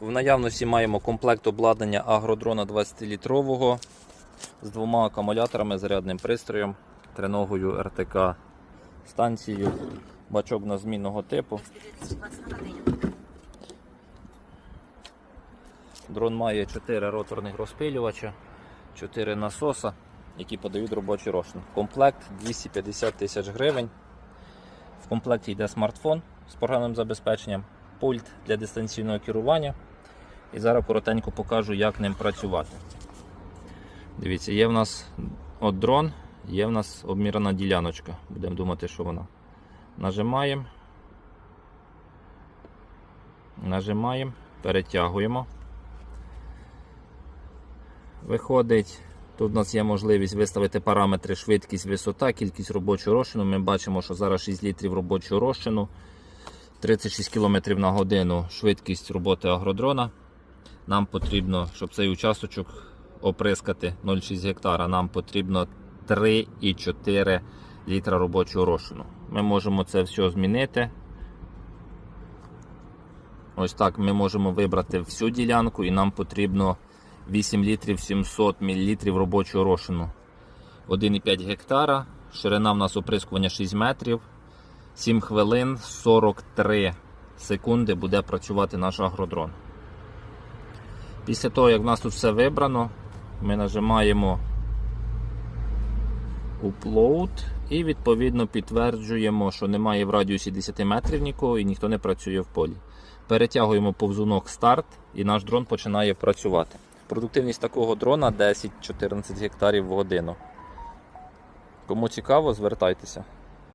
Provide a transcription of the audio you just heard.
В наявності маємо комплект обладнання агродрона 20-літрового з двома акумуляторами, зарядним пристроєм, триногою РТК станцією, бачок на змінного типу. Дрон має 4 роторних розпилювача, 4 насоса, які подають робочий розчин. Комплект 250 тисяч гривень. В комплекті йде смартфон з програмним забезпеченням, пульт для дистанційного керування. І зараз коротенько покажу, як ним працювати. Дивіться, є в нас от дрон, є в нас обмірена діляночка. Будемо думати, що вона. Нажимаємо. Нажимаємо, перетягуємо. Виходить, тут у нас є можливість виставити параметри швидкість, висота, кількість робочого розчину. Ми бачимо, що зараз 6 літрів робочого розчину, 36 км на годину швидкість роботи агродрона. Нам потрібно, щоб цей участочок оприскати 0,6 гектара, нам потрібно 3,4 літра робочого розчину. Ми можемо це все змінити. Ось так ми можемо вибрати всю ділянку і нам потрібно 8 літрів 700 мл робочого розчину. 1,5 гектара. Ширина в нас оприскування 6 метрів. 7 хвилин 43 секунди буде працювати наш агродрон. Після того, як в нас тут все вибрано, ми нажимаємо Upload і відповідно підтверджуємо, що немає в радіусі 10 метрів нікого і ніхто не працює в полі. Перетягуємо повзунок старт і наш дрон починає працювати. Продуктивність такого дрона 10-14 гектарів в годину. Кому цікаво, звертайтеся.